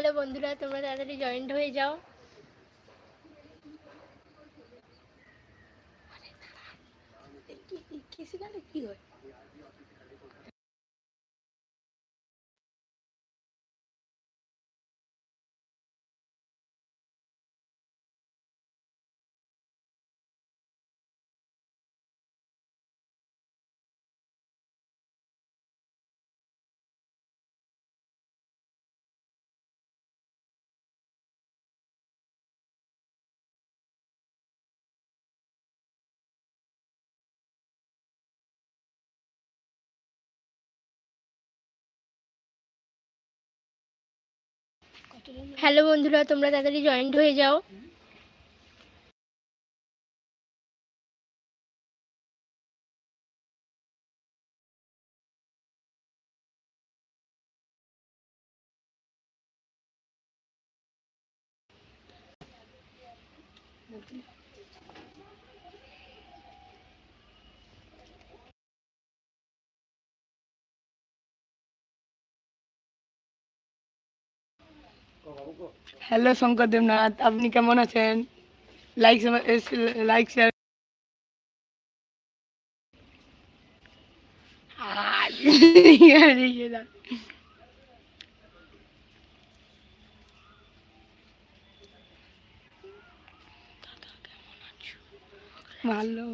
Hello বন্ধুরা তোমরা তাড়াতাড়ি জয়েন্ট হয়ে যাও। কি হয়? হ্যালো বন্ধুরা তোমরা তাড়াতাড়ি জয়েন্ট হয়ে যাও। হ্যালো শঙ্কর দেবনাথ আপনি কেমন আছেন? লাইক লাইক শেয়ার ভালো।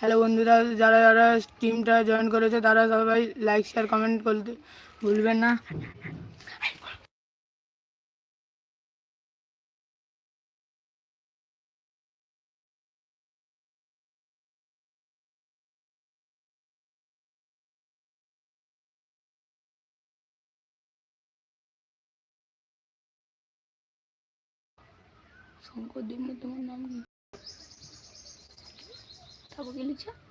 হ্যালো বন্ধুরা, যারা যারা টিমটা জয়েন করেছে, তারা সবাই লাইক শেয়ার কমেন্ট করতে ভুলবেন না। শঙ্কর দেবনাথ তোমার নাম কি? তারপর কি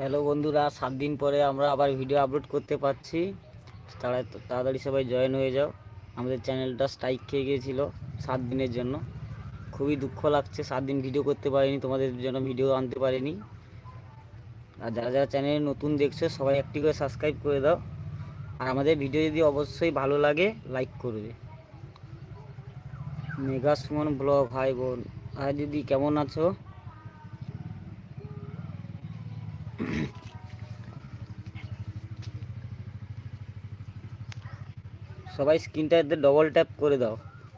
হ্যালো বন্ধুরা, সাত দিন পরে আমরা আবার ভিডিও আপলোড করতে পারছি। তারা তাড়াতাড়ি সবাই জয়েন হয়ে যাও। আমাদের চ্যানেলটা স্ট্রাইক খেয়ে গিয়েছিল সাত দিনের জন্য। খুবই দুঃখ লাগছে, সাত দিন ভিডিও করতে পারিনি, তোমাদের জন্য ভিডিও আনতে পারিনি। আর যারা যারা চ্যানেলে নতুন দেখছ, সবাই একটি করে সাবস্ক্রাইব করে দাও। আর আমাদের ভিডিও যদি অবশ্যই ভালো লাগে লাইক করবে। মেগা সুমন ব্লগ হাই বোন, আর দিদি কেমন আছো সবাই স্ক্রিনটাতে ডবল ট্যাপ করে দাও।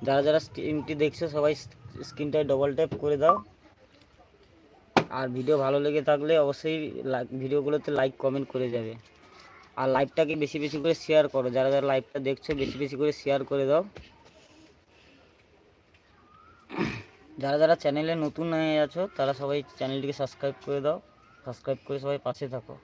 যারা যারা স্ক্রিনটি দেখছ, সবাই স্ক্রিনটায় ডবল ট্যাপ করে দাও। আর ভিডিও ভালো লেগে থাকলে অবশ্যই ভিডিওগুলোতে লাইক কমেন্ট করে যাবে। আর লাইভটাকে বেশি বেশি করে শেয়ার করো। যারা যারা লাইভটা দেখছ, বেশি বেশি করে শেয়ার করে দাও। যারা যারা চ্যানেলে নতুন হয়ে আছো, তারা সবাই চ্যানেলটিকে সাবস্ক্রাইব করে দাও। সাবস্ক্রাইব করে সবাই পাশে থাকো।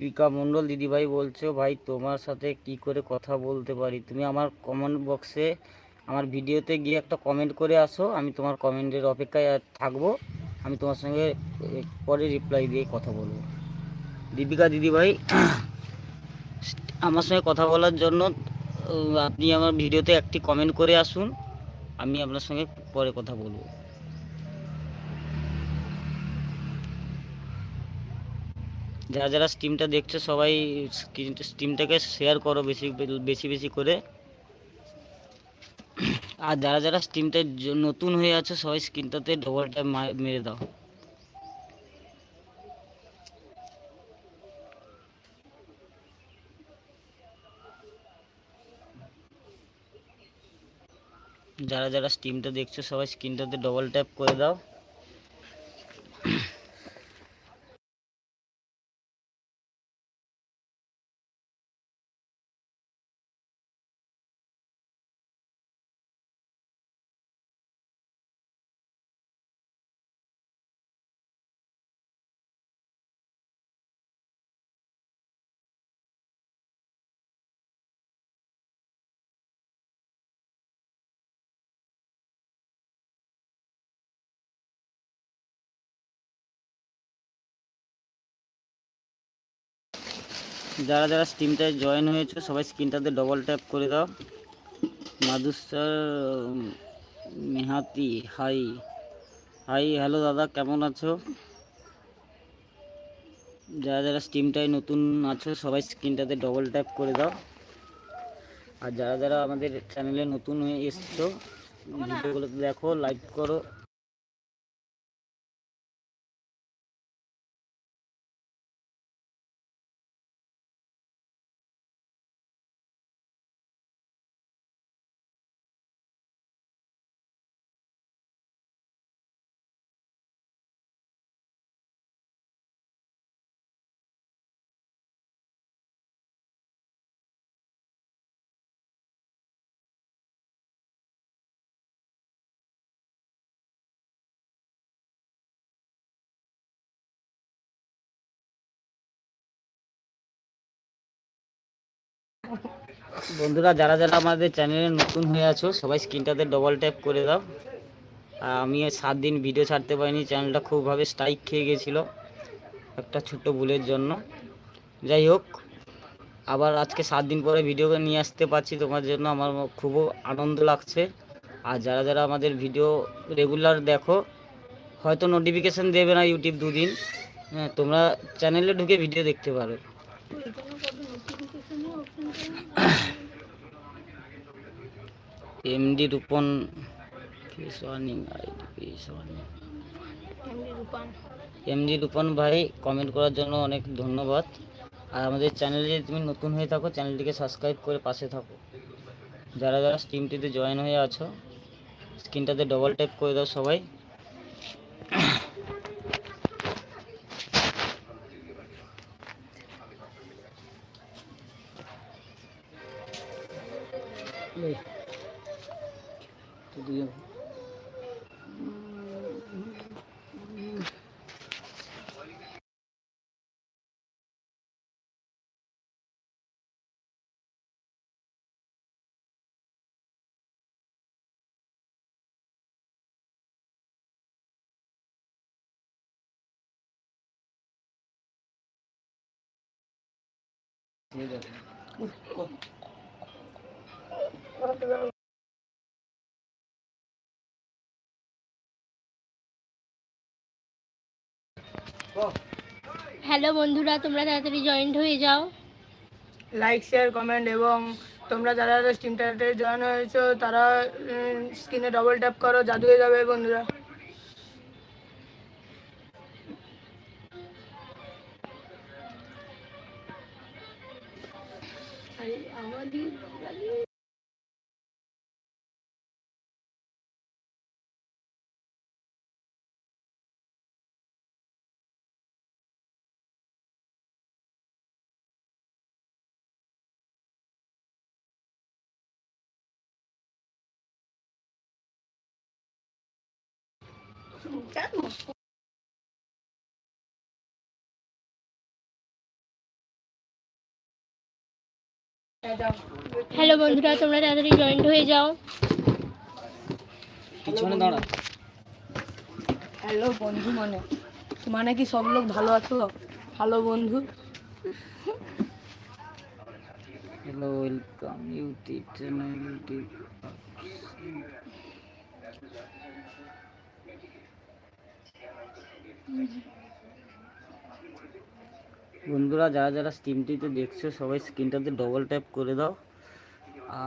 দীপিকা মণ্ডল, দিদিভাই বলছো, ভাই, তোমার সাথে কি করে কথা বলতে পারি? তুমি আমার কমেন্ট বক্সে আমার ভিডিওতে গিয়ে একটা কমেন্ট করে আসো। আমি তোমার কমেন্টের অপেক্ষায় থাকব। আমি তোমার সঙ্গে পরে রিপ্লাই দিয়ে কথা বলব। দীপিকা দিদিভাই, আমার সঙ্গে কথা বলার জন্য আপনি আমার ভিডিওতে একটি কমেন্ট করে আসুন। আমি আপনার সঙ্গে পরে কথা বলব। যারা যারা স্টিমটা দেখছ, সবাই স্টিমটাকে শেয়ার করো বেশি বেশি বেশি করে। আর যারা যারা স্টিমটা নতুন হয়ে আছে, সবাই স্ক্রিনটাতে ডবল ট্যাপ মেরে দাও। যারা যারা স্টিমটা দেখছ, সবাই স্ক্রিনটাতে ডবল ট্যাপ করে দাও। যারা যারা স্টিমটা জয়েন হয়েছে সবাই স্ক্রিনটাতে ডবল ট্যাপ করে দাও। মাধুস্যার মেহাতি হাই হাই হ্যালো দাদা কেমন আছো? যারা যারা স্টিমটায় নতুন আছো সবাই স্ক্রিনটাতে ডবল ট্যাপ করে দাও। আর যারা যারা আমাদের চ্যানেলে নতুন হয়ে এসছো ভিডিওগুলোতে দেখো লাইক করো। বন্ধুরা, যারা যারা আমাদের চ্যানেলে নতুন হয়ে আছো, সবাই স্ক্রিনটাতে ডবল ট্যাপ করে দাও। আমি সাত দিন ভিডিও ছাড়তে পারিনি চ্যানেলটা খুবভাবে স্ট্রাইক খেয়ে গেছিল একটা ছোট্ট ভুলের জন্য। যাই হোক, আবার আজকে সাত দিন পরে ভিডিও নিয়ে আসতে পারছি, তোমার জন্য আমার খুব আনন্দ লাগছে। আর যারা যারা আমাদের ভিডিও রেগুলার দেখো, হয়তো নোটিফিকেশান দেবে না ইউটিউব দুদিন হ্যাঁ তোমরা চ্যানেলে ঢুকে ভিডিও দেখতে পারো। MD Rupon face warning ID face warning MD Rupon ভাই কমেন্ট করার জন্য অনেক ধন্যবাদ। আর আমাদের চ্যানেলে যদি তুমি নতুন হয়ে থাকো চ্যানেলটিকে সাবস্ক্রাইব করে পাশে থাকো। যারা যারা স্ট্রিমটিতে জয়েন হয়ে আছো স্ক্রিনটাতে ডবল ট্যাপ করে দাও সবাই। tudo eu. হ্যালো বন্ধুরা তোমরা তাড়াতাড়ি জয়েন্ট হয়ে যাও। লাইক শেয়ার কমেন্ট এবং তোমরা যারা যারা স্টিমটাতে জয়েন হয়েছো তারা স্ক্রিনে ডবল ট্যাপ করো জাদু হয়ে যাবে বন্ধুরা। আমাদের হ্যালো বন্ধুরা তোমরা তাড়াতাড়ি জয়েন্ট হয়ে যাও। পিছনে দাঁড়া হ্যালো বন্ধু মানে। মানে কি সব লোক ভালো আছো? ভালো বন্ধু। Hello welcome YouTube channel YouTube বন্ধুরা, যারা যারা স্ক্রিনটিতে দেখছ, সবাই স্ক্রিনটাতে ডবল ট্যাপ করে দাও।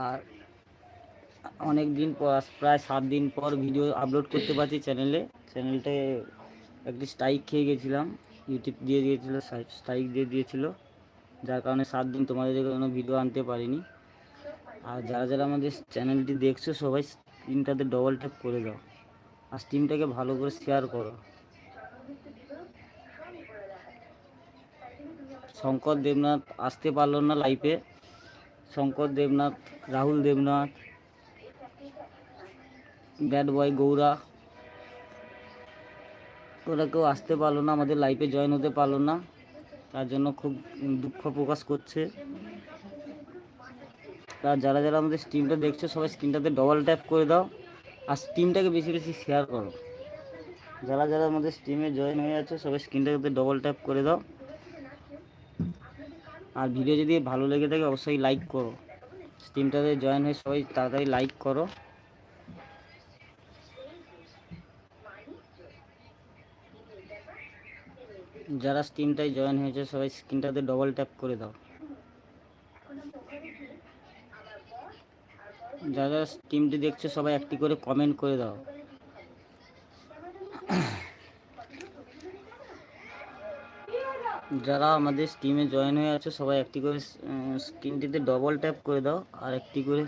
আর অনেক দিন পর প্রায় সাত দিন পর ভিডিও আপলোড করতে পারছি চ্যানেলে চ্যানেলটায় একটি স্ট্রাইক খেয়ে গেছিলাম। ইউটিউব দিয়ে দিয়েছিল স্ট্রাইক দিয়ে দিয়েছিল। যার কারণে সাত দিন তোমাদের কোনো ভিডিও আনতে পারিনি। আর যারা যারা আমাদের চ্যানেলটি দেখছ, সবাই স্ক্রিনটাতে ডবল ট্যাপ করে দাও। আর স্টিমটাকে ভালো করে শেয়ার করো। শঙ্কর দেবনাথ আসতে পারল না লাইফে শঙ্কর দেবনাথ, রাহুল দেবনাথ ব্যাড বয় গৌরা, ওরা কেউ আসতে পারল না, আমাদের লাইফে জয়েন হতে পারল না। তার জন্য খুব দুঃখ প্রকাশ করছে। আর যারা যারা আমাদের স্ট্রিমটা দেখছ, সবাই স্ক্রিনটাতে ডবল ট্যাপ করে দাও। আর স্ট্রিমটাকে বেশি বেশি শেয়ার করো। যারা যারা আমাদের স্ট্রিমে জয়েন হয়ে আছে, সবাই স্ক্রিনটাকে ডবল ট্যাপ করে দাও। আর ভিডিও যদি ভালো লেগে থাকে, অবশ্যই লাইক করো। স্ট্রিমটাতে জয়েন হয়ে সবাই তাড়াতাড়ি লাইক করো। যারা স্ট্রিমটায় জয়েন হয়েছে, সবাই স্ক্রিনটাতে ডবল ট্যাপ করে দাও। যারা যারা স্ট্রিমটি দেখছ, সবাই একটি করে কমেন্ট করে দাও। যারা আমাদের স্টিমে জয়েন হয়ে আছে, সবাই একটি করে স্ক্রিনটিতে ডবল ট্যাপ করে দাও আর একটি করে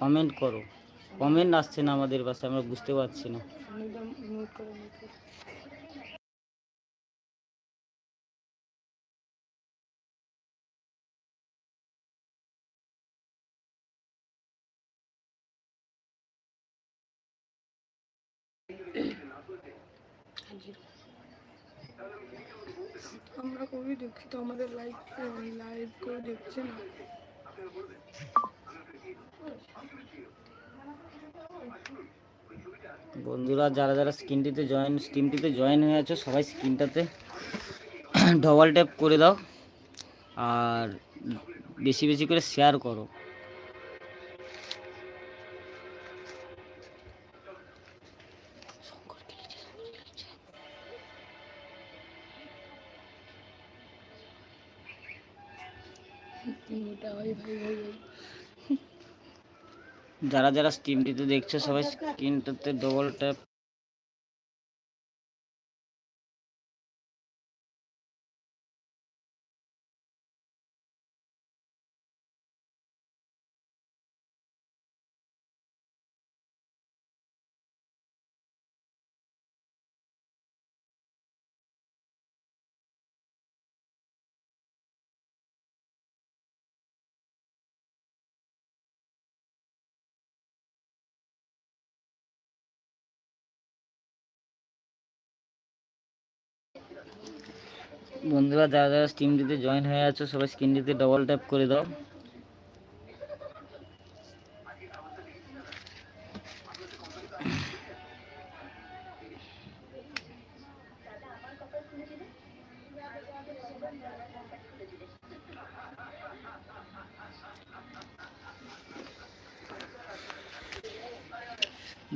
কমেন্ট করো। কমেন্ট আসছে না আমাদের পাশে, আমরা বুঝতে পারছি না। মিউট করে আমরা খুবই দুঃখিত, আমাদের লাইভ লাইভ কেউ দেখছে না। বন্ধুরা, যারা যারা স্ক্রিনটিতে জয়েন স্ক্রিনটিতে জয়েন হয়ে আছো, সবাই স্ক্রিনটাতে ডবল ট্যাপ করে দাও। আর বেশি বেশি করে শেয়ার করো। যারা যারা স্ট্রিমটিতে দেখছ সবাই স্ক্রিনটাতে ডবল ট্যাপ বন্ধুরা, যারা যারা স্ট্রিমটিতে জয়েন হয়ে আছো, সবাই স্ক্রিনটিতে ডবল ট্যাপ করে দাও।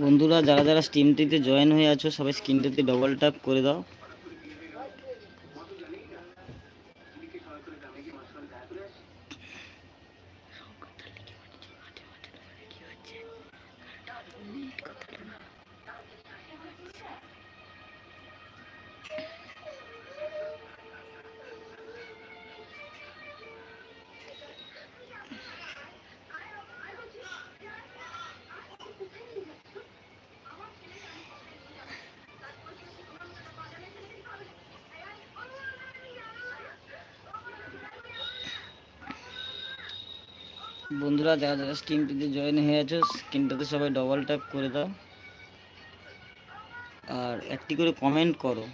বন্ধুরা, যারা যারা স্টিমটিতে জয়েন হয়ে আছো, সবাই স্ক্রিনটিতে ডবল ট্যাপ করে দাও। বন্ধুরা, যারা যারা স্ক্রিনটিতে জয়েন হয়ে আছো স্ক্রিনটাতে সবাই ডবল ট্যাপ করে দাও। আর একটি করে কমেন্ট করো।